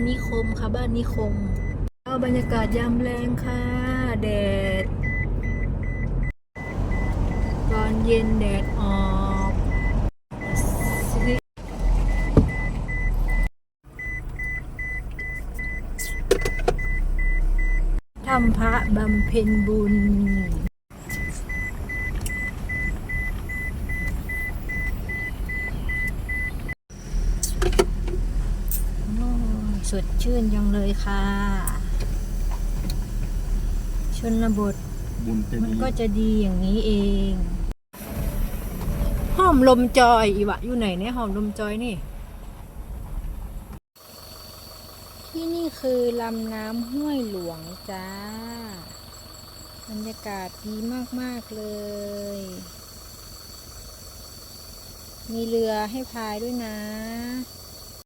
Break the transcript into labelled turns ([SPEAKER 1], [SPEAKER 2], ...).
[SPEAKER 1] านนิคมค่ะ บ้านนิคมเอาบรรยากาศยามแรงค่ะ แดด ตอนเย็นแดดออกทำพระบำเพ็ญบุญ โอ้ย สดชื่นจังเลยค่ะ ชนบท
[SPEAKER 2] บุญจะ
[SPEAKER 1] มัน
[SPEAKER 2] ดี
[SPEAKER 1] ก็จะดีอย่างนี้เองหอมลมจอยอีวะอยู่ไหนเนี่ยหอมลมจอยนี่ ที่นี่คือลำน้ำห้วยหลวงจ้า บรรยากาศดีมาก ๆ เลย มีเรือให้พายด้วยนะ